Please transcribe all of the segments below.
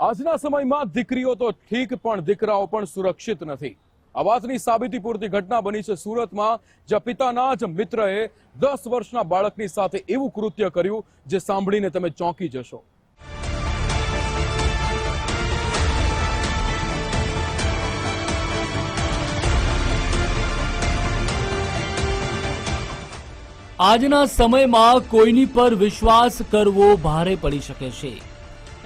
આજના સમયમાં દીકરીઓ તો ઠીક પણ દીકરાઓ પણ સુરક્ષિત નથી. આ વાતની સાબિતી પૂરતી ઘટના બની છે સુરતમાં, જ્યાં પિતાના જ મિત્રએ દસ વર્ષના બાળકની સાથે એવું કૃત્ય કર્યું, જે સાંભળીને તમે ચોંકી જશો. આજના સમયમાં કોઈની પર વિશ્વાસ કરવો ભારે પડી શકે છે.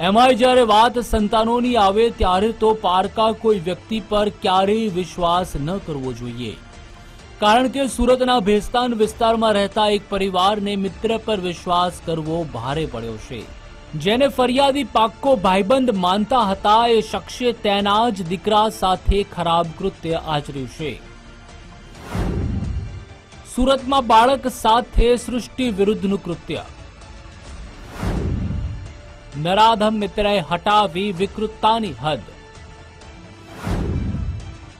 એમાંય જ્યારે વાત સંતાનોની આવે ત્યારે તો પારકા કોઈ વ્યક્તિ પર ક્યારેય વિશ્વાસ ન કરવો જોઈએ. કારણ કે સુરતના ભેસ્તાન વિસ્તારમાં રહેતા એક પરિવારને મિત્ર પર વિશ્વાસ કરવો ભારે પડ્યો છે. જેને ફરિયાદી પાક્કો ભાઈબંધ માનતા હતા, એ શખ્સે તેના જ દીકરા સાથે ખરાબ કૃત્ય આચર્યું છે. સુરતમાં બાળક સાથે સૃષ્ટિ વિરુદ્ધનું કૃત્ય નરાધમ મિત્રએ હટાવી વિકૃતતાની હદ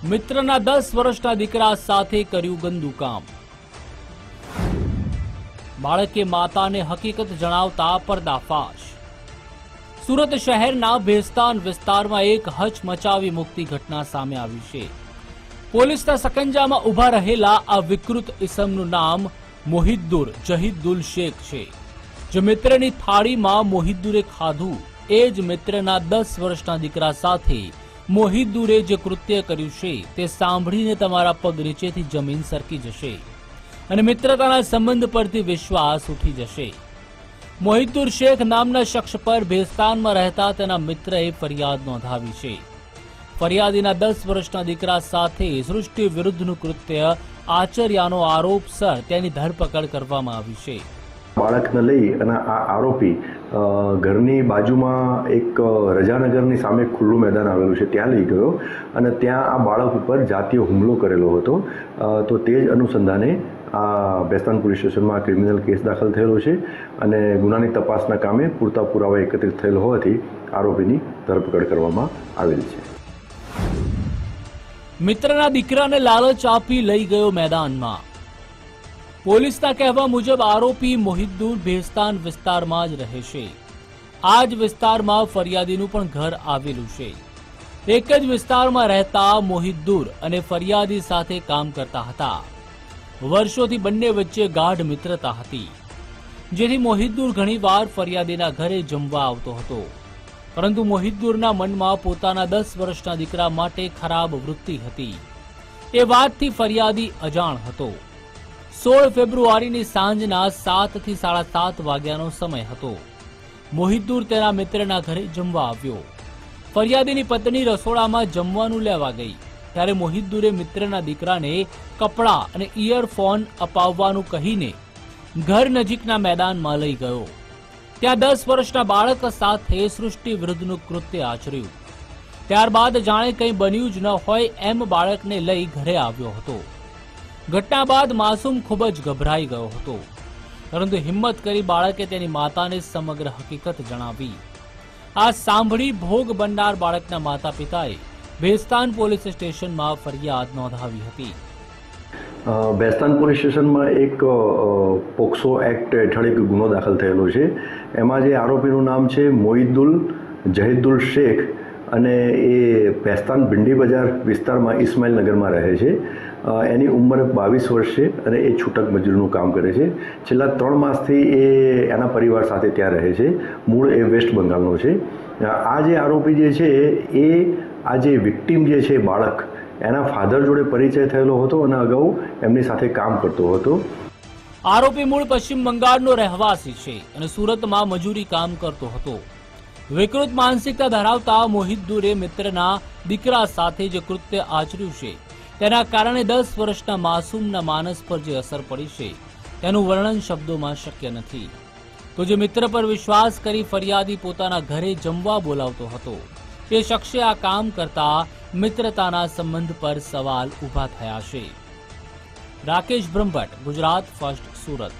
મિત્રના દસ વર્ષના દીકરા સાથે કર્યું ગંદુ કામ બાળકે માતાને હકીકત જણાવતા પર્દાફાશ સુરત શહેરના ભેસ્તાન વિસ્તારમાં એક હચમચાવી મુક્તિ ઘટના સામે આવી છે પોલીસના સકંજામાં ઊભા રહેલા આ વિકૃત ઇસમનું નામ મોહિદ્દુર જહિદુલ શેખ છે જે મિત્રની થાળીમાં મોહિદ્દુરે ખાધું, એ જ મિત્રના દસ વર્ષના દીકરા સાથે મોહિદ્દુરે જે કૃત્ય કર્યું છે, તે સાંભળીને તમારા પગ નીચેથી જમીન સરકી જશે અને મિત્રતાના સંબંધ પરથી વિશ્વાસ ઉઠી જશે. મોહિદ્દુર શેખ નામના શખ્સ પર ભેસ્તાનમાં રહેતા તેના મિત્રએ ફરિયાદ નોંધાવી છે. ફરિયાદીના દસ વર્ષના દીકરા સાથે સૃષ્ટિ વિરુદ્ધનું કૃત્ય આચર્યાનો આરોપસર તેની ધરપકડ કરવામાં આવી છે. બાળકને લઈ અને આ આરોપી ઘરની બાજુમાં એક રજાનગરની સામે ખુલ્લું મેદાન આવેલું છે, ત્યાં લઈ ગયો અને ત્યાં આ બાળક ઉપર જાતીય હુમલો કરેલો હતો. તો તે જ અનુસંધાને આ બેસ્તાન પોલીસ સ્ટેશનમાં ક્રિમિનલ કેસ દાખલ થયેલો છે અને ગુનાની તપાસના કામે પૂરતા પુરાવા એકત્રિત થયેલ હોવાથી આરોપીની ધરપકડ કરવામાં આવેલ છે. મિત્રના દીકરાને લાલચ આપી લઈ ગયો મેદાનમાં. પોલીસના કહેવા મુજબ આરોપી મોહિદ્દુર ભેસ્તાન વિસ્તારમાં જ રહે છે. આ જ વિસ્તારમાં ફરિયાદીનું પણ ઘર આવેલું છે. એક જ વિસ્તારમાં રહેતા મોહિદ્દુર અને ફરિયાદી સાથે કામ કરતા હતા. વર્ષોથી બંને વચ્ચે ગાઢ મિત્રતા હતી. જેથી મોહિદ્દુર ઘણીવાર ફરિયાદીના ઘરે જમવા આવતો હતો. પરંતુ મોહિદ્દુરના મનમાં પોતાના દસ વર્ષના દીકરા માટે ખરાબ વૃત્તિ હતી. એ વાતથી ફરિયાદી અજાણ હતો. સોળ ફેબ્રુઆરીની સાંજના સાતથી સાડા સાત વાગ્યાનો સમય હતો. મોહિદ્દુર તેના મિત્રના ઘરે જમવા આવ્યો. ફરિયાદીની પત્ની રસોડામાં જમવાનું લેવા ગઈ. ત્યારે મોહિદ્દુરે મિત્રના દીકરાને કપડાં અને ઇયરફોન અપાવવાનું કહીને ઘર નજીકના મેદાનમાં લઈ ગયો. ત્યાં દસ વર્ષના બાળક સાથે સૃષ્ટિ વિરુદ્ધનું કૃત્ય આચર્યું. ત્યારબાદ જાણે કંઈ બન્યું જ ન હોય એમ બાળકને લઈ ઘરે આવ્યો હતો. ઘટના બાદ માસૂમ ખૂબ જ ગભરાઈ ગયો હતો. પરંતુ હિંમત કરી બાળકે તેની માતાને સમગ્ર હકીકત જણાવી. આ સાંભળી ભોગ બનનાર બાળકના માતા પિતાએ ભેસ્તાન પોલીસ સ્ટેશનમાં ફરિયાદ નોંધાવી હતી. બેસ્તાન પોલીસ સ્ટેશનમાં એક પોક્સો એક્ટ હેઠળ એક ગુનો દાખલ થયેલો છે. એમાં જે આરોપીનું નામ છે મોહિદુલ જહીદુલ શેખ અને એ પેસ્તાન ભિંડી બજાર વિસ્તારમાં ઇસ્માઇલ નગરમાં રહે છે. એની ઉંમર બાવીસ વર્ષ છે અને એ છૂટક મજૂરીનું કામ કરે છે. છેલ્લા ત્રણ માસથી એ એના પરિવાર સાથે ત્યાં રહે છે. મૂળ એ વેસ્ટ બંગાળનો છે. આ જે આરોપી જે છે, એ આ જે વિક્ટીમ જે છે બાળક, એના ફાધર જોડે પરિચય થયેલો હતો અને અગાઉ એમની સાથે કામ કરતો હતો. આરોપી મૂળ પશ્ચિમ બંગાળનો રહેવાસી છે અને સુરતમાં મજૂરી કામ કરતો હતો. વિકૃત માનસિકતા ધરાવતા મોહિદ્દુરે મિત્રના દીકરા સાથે જે કૃત્ય આચર્યું છે. તેના કારણે દસ વર્ષના માસૂમના માનસ પર જે અસર પડી છે, તેનું વર્ણન શબ્દોમાં શક્ય નથી. તો જે મિત્ર પર વિશ્વાસ કરી ફરિયાદી પોતાના ઘરે જમવા બોલાવતો હતો, તે શખ્સે આ કામ કરતા મિત્રતાના સંબંધ પર સવાલ ઊભા થયા છે. રાકેશ બ્રહ્મભટ્ટ, ગુજરાત, ફર્સ્ટ સુરત.